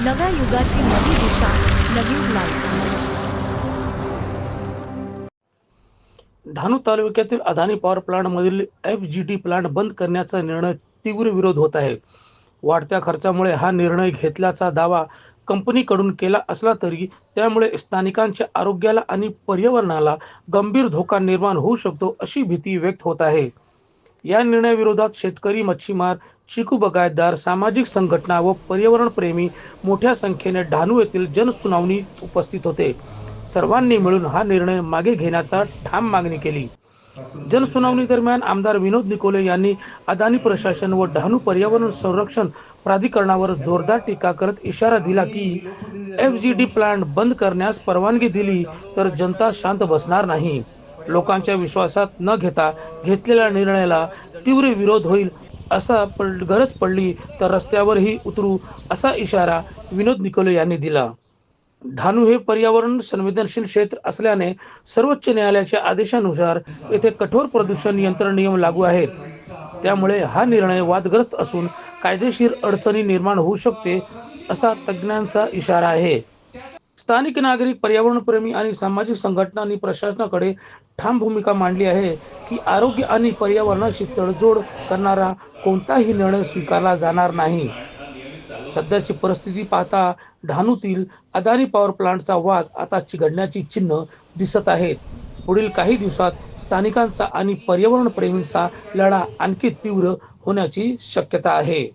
नव्या युगाची नवी दिशा नवी लाइट डहाणू तालुक्यातील अदानी पॉवर प्लांटमधील एफ जी डी प्लांट बंद करण्याचा निर्णय तीव्र विरोध होत आहे. वाढत्या खर्चामुळे हा निर्णय घेतल्याचा दावा कंपनीकडून केला असला तरी त्यामुळे स्थानिकांच्या आरोग्याला आणि पर्यावरणाला गंभीर धोका निर्माण होऊ शकतो अशी भीती व्यक्त होत आहे. या निर्णयाविरोधात शेतकरी मच्छीमार चिकू बगायतदार सामाजिक संघटना व पर्यावरण प्रेमी मोठ्या संख्येने डहाणू येथील जनसुनावणी उपस्थित होते. सर्वांनी मिळून हा निर्णय मागे घेण्याचा ठाम मागणी केली. जनसुनावणी दरम्यान आमदार विनोद निकोले यांनी अदानी प्रशासन व डहाणू पर्यावरण संरक्षण प्राधिकरणावर जोरदार टीका करत इशारा दिला की एफ जी डी प्लांट बंद करण्यास परवानगी दिली तर जनता शांत बसणार नाही. लोकांच्या विश्वासात न घेता घेतलेल्या निर्णयाला तीव्र विरोध होईल असा पड गरज पडली तर रस्त्यावरही उतरू असा इशारा विनोद निकोले यांनी दिला. डहाणू हे पर्यावरण संवेदनशील क्षेत्र असल्याने सर्वोच्च न्यायालयाच्या आदेशानुसार येथे कठोर प्रदूषण नियंत्रण नियम लागू आहेत. त्यामुळे हा निर्णय वादग्रस्त असून कायदेशीर अडचणी निर्माण होऊ शकते असा तज्ज्ञांचा इशारा आहे. स्थानिक नागरिक पर्यावरणप्रेमी आणि सामाजिक संघटनांनी प्रशासनाकडे ठाम भूमिका मांडली आहे की आरोग्य आणि पर्यावरणाशी तडजोड करणारा कोणताही निर्णय स्वीकारला जाणार नाही. सध्याची परिस्थिती पाहता डहाणूतील अदानी पॉवर प्लांटचा वाद आता चिघडण्याची चिन्ह दिसत आहेत. पुढील काही दिवसात स्थानिकांचा आणि पर्यावरण प्रेमींचा लढा आणखी तीव्र होण्याची शक्यता आहे.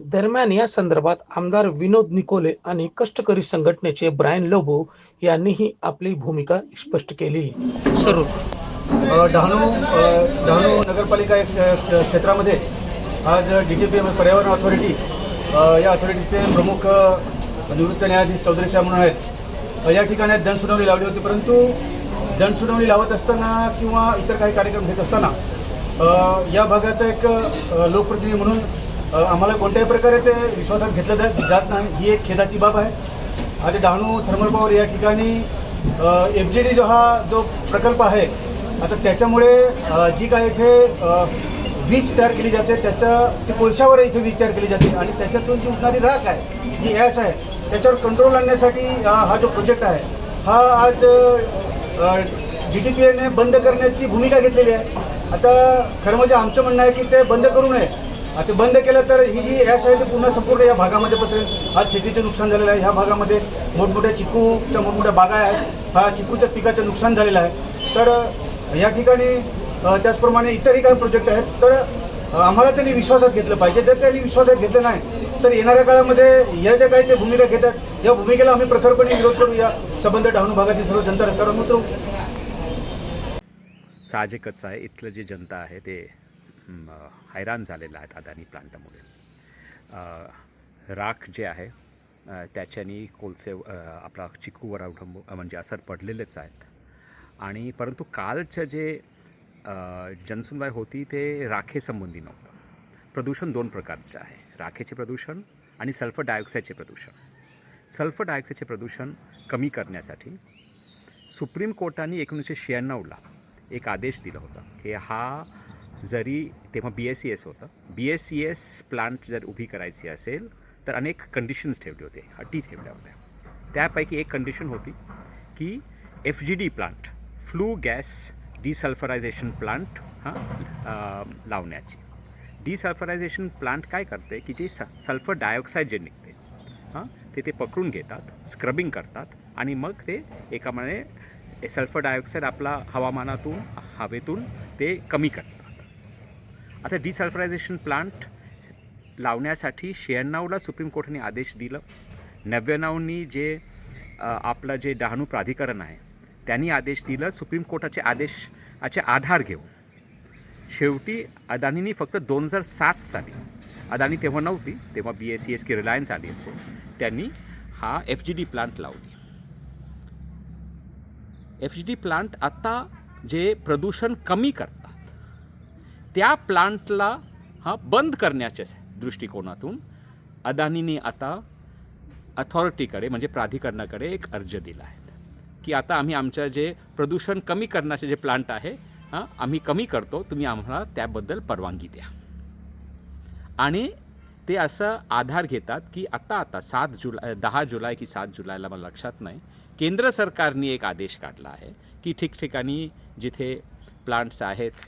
दरम्यान या संदर्भात आमदार विनोद निकोले आणि कष्टकरी संघटनेचे ब्रायन लोबो यांनीही आपली भूमिका स्पष्ट केली. सर डहाणू डहाणू नगरपालिका एक क्षेत्रामध्ये आज डी टी पी पर्यावरण ऑथॉरिटी या ऑथॉरिटीचे प्रमुख निवृत्त न्यायाधीश चौधरी साहेब म्हणून आहेत. या ठिकाणी जनसुनावणी लावली होती परंतु जनसुनावणी लावत असताना किंवा इतर काही कार्यक्रम घेत असताना या भागाचा एक लोकप्रतिनिधी म्हणून आम्हाला कोणत्याही प्रकारे ते विश्वासात घेतलं जात नाही. ही एक खेदाची बाब आहे. आता डहाणू थर्मल पॉवर या ठिकाणी एफ जी डी जो हा जो प्रकल्प आहे आता त्याच्यामुळे जी काय इथे वीज तयार केली जाते त्याच्या ते कोळशावर इथे वीज तयार केली जाते आणि त्याच्यातून जी उठणारी राख आहे जी ॲश आहे त्याच्यावर कंट्रोल आणण्यासाठी हा जो प्रोजेक्ट आहे हा आज डी टी पी एने बंद करण्याची भूमिका घेतलेली आहे. आता खरं म्हणजे आमचं म्हणणं आहे की ते बंद करू नये. ते बंद केलं तर ही जी ॲश आहे ती पूर्ण संपूर्ण या भागामध्ये पसरेल. आज शेतीचं नुकसान झालेलं आहे. ह्या भागामध्ये मोठमोठ्या चिकूच्या मोठमोठ्या बागा आहेत. हा चिकूच्या पिकाचं नुकसान झालेलं आहे. तर या ठिकाणी त्याचप्रमाणे इतरही काही प्रोजेक्ट आहेत. तर आम्हाला त्यांनी विश्वासात घेतलं पाहिजे. जर त्यांनी विश्वासात घेतलं नाही तर येणाऱ्या काळामध्ये या ज्या काही ते भूमिका घेतात या भूमिकेला आम्ही प्रखरपणे विरोध करू या संबंध डहाणू भागातील सर्व जनता रस्त्यावर उतरू साहजिकच आहे. इथलं जे जनता आहे ते हैराण झालेलं आहेत अदानी प्लांटामुळे राख जे आहे त्याच्यानी कोलसे आपला चिकूवर अवलंबून म्हणजे असर पडलेलेच आहेत. आणि परंतु कालचं जे जनसुनवाई होती ते राखेसंबंधी नव्हतं. प्रदूषण दोन प्रकारचे आहे. राखेचे प्रदूषण आणि सल्फर डायऑक्साईडचे प्रदूषण. सल्फर डायऑक्साईडचे प्रदूषण कमी करण्यासाठी सुप्रीम कोर्टाने एकोणीसशे शहाण्णवला एक आदेश दिला होता की हा जरी तेव्हा बी एस सी एस होतं B S C S plant जर उभी करायची असेल तर अनेक कंडिशन्स ठेवले होते अटी ठेवल्या होत्या. त्यापैकी एक कंडिशन होती की F G D plant flue gas desulphurisation plant हां लावण्याची. डिसल्फरायझेशन प्लांट काय करते की जे स सल्फर डायऑक्साईड जे निघते हां ते ते पकडून घेतात स्क्रबिंग करतात आणि मग ते एका म्हणे सल्फर डायऑक्साईड आपला हवामानातून हवेतून ते कमी करतात. आता डिसल्फरायझेशन प्लांट लावण्यासाठी शहाण्णवला सुप्रीम कोर्टाने आदेश दिलं. नव्याण्णवनी जे आपलं जे डहाणू प्राधिकरण आहे त्यांनी आदेश दिलं. सुप्रीम कोर्टाचे आदेशाचे आधार घेऊन. शेवटी अदानीनी फक्त दोन हजार सात साली अदानी तेव्हा नव्हती तेव्हा बी एस सी एस की रिलायन्स आली असेल त्यांनी हा एफ जी डी प्लांट लावली. एफ जी डी प्लांट आत्ता जे प्रदूषण कमी करतात त्या प्लांटला हा बंद करण्याच्या दृष्टिकोनातून अदानीने आता अथॉरिटीकडे म्हणजे प्राधिकरणाकडे एक अर्ज दिला आहे. की आता आम्ही आमचं जे प्रदूषण कमी करण्याचे जे प्लांट आहे हां आम्ही कमी करतो तुम्ही आम्हाला त्याबद्दल परवानगी द्या. आणि ते असं आधार घेतात की आत्ता आता सात जुलै दहा जुलै की सात जुलैला मला लक्षात नाही केंद्र सरकारने एक आदेश काढला आहे की ठिकठिकाणी जिथे प्लांट्स आहेत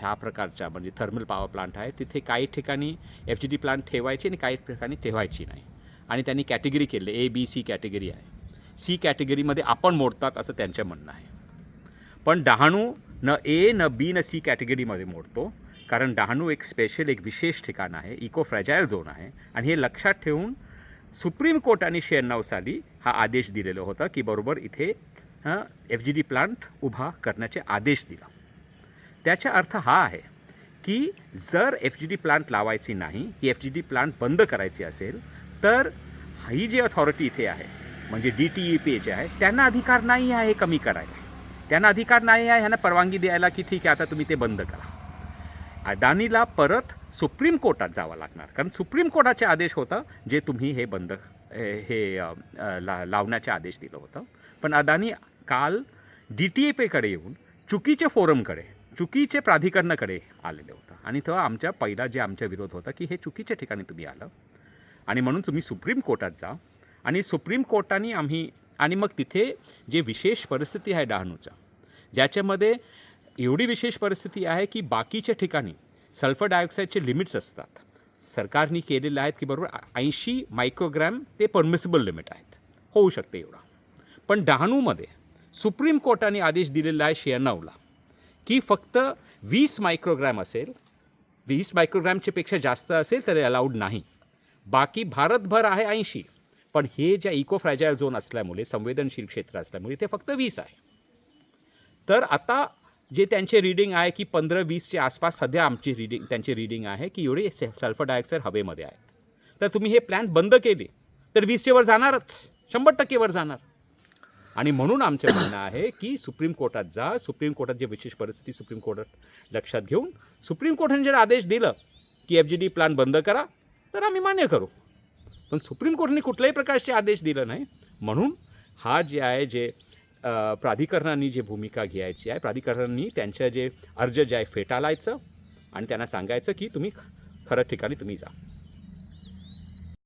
ह्या प्रकारच्या म्हणजे थर्मल पॉवर प्लांट आहे. तिथे काही ठिकाणी एफ जी डी प्लांट ठेवायची आणि काही ठिकाणी ठेवायची नाही. आणि त्यांनी कॅटेगरी केले ए बी सी कॅटेगरी आहे. सी कॅटेगरीमध्ये आपण मोडतात असं त्यांचं म्हणणं आहे. पण डहाणू न ए न बी न सी कॅटेगरीमध्ये मोडतो. कारण डहाणू एक स्पेशल एक विशेष ठिकाण आहे. इको फ्रॅजाईल झोन आहे. आणि हे लक्षात ठेवून सुप्रीम कोर्टाने शहाण्णव साली हा आदेश दिलेला होता की बरोबर इथे एफ जी डी प्लांट उभा करण्याचे आदेश दिला. त्याचा अर्थ हा आहे की जर एफ जी डी प्लांट लावायची नाही ही एफ जी डी प्लांट बंद करायची असेल तर ही जी अथॉरिटी इथे आहे म्हणजे डी टी ई पी जे आहे त्यांना अधिकार नाही आहे हे कमी करायला. त्यांना अधिकार नाही आहे ह्यांना परवानगी द्यायला की ठीक आहे आता तुम्ही ते बंद करा. अदानीला परत सुप्रीम कोर्टात जावं लागणार कारण सुप्रीम कोर्टाचे आदेश होता जे तुम्ही हे बंद हे ला लावण्याचे आदेश दिलं होतं. पण अदानी काल डी टी ए पेकडे येऊन चुकीच्या फोरमकडे चुकीचे प्राधिकरणाकडे आलेले होतं. आणि तेव्हा आमच्या पहिला जे आमच्या विरोध होता की हे चुकीच्या ठिकाणी तुम्ही आलं. आणि म्हणून तुम्ही सुप्रीम कोर्टात जा. आणि सुप्रीम कोर्टाने आम्ही आणि मग तिथे जे विशेष परिस्थिती आहे डहाणूचा ज्याच्यामध्ये एवढी विशेष परिस्थिती आहे की बाकीच्या ठिकाणी सल्फर डायऑक्साईडचे लिमिट्स असतात. सरकारने केलेले आहेत की बरोबर ऐंशी मायक्रोग्रॅम ते परमिसिबल लिमिट आहेत. होऊ शकते एवढा. पण डहाणूमध्ये सुप्रीम कोर्टाने आदेश दिलेला आहे शहाण्णवला की फक्त वीस मायक्रोग्रॅम असेल वीस मायक्रोग्रॅमच्यापेक्षा जास्त असेल तर अलाउड नाही. बाकी भारतभर आहे ऐंशी पण हे ज्या इको फ्रॅजाईल झोन असल्यामुळे संवेदनशील क्षेत्र असल्यामुळे ते फक्त वीस आहे. तर आता जे त्यांचे रीडिंग आहे की पंधरा वीसच्या आसपास सध्या आमची रीडिंग त्यांची रीडिंग आहे की एवढे सल्फर डायऑक्साईड हवेमध्ये आहेत. तर तुम्ही हे प्लॅन बंद केले तर वीसचे वर जाणारच शंभर टक्केवर जाणार. आणि म्हणून आमचं म्हणणं आहे की सुप्रीम कोर्टात जा सुप्रीम कोर्टात जे विशेष परिस्थिती सुप्रीम कोर्टात लक्षात घेऊन सुप्रीम कोर्टाने जर आदेश दिलं की एफ जी डी प्लान बंद करा तर आम्ही मान्य करू. पण सुप्रीम कोर्टाने कुठल्याही प्रकारचे आदेश दिलं नाही. म्हणून हा जे आहे जे प्राधिकरणांनी जे भूमिका घ्यायची आहे प्राधिकरणांनी त्यांचं जे अर्ज जे आहे फेटाळायचं आणि त्यांना सांगायचं की तुम्ही खरं ठिकाणी तुम्ही जा.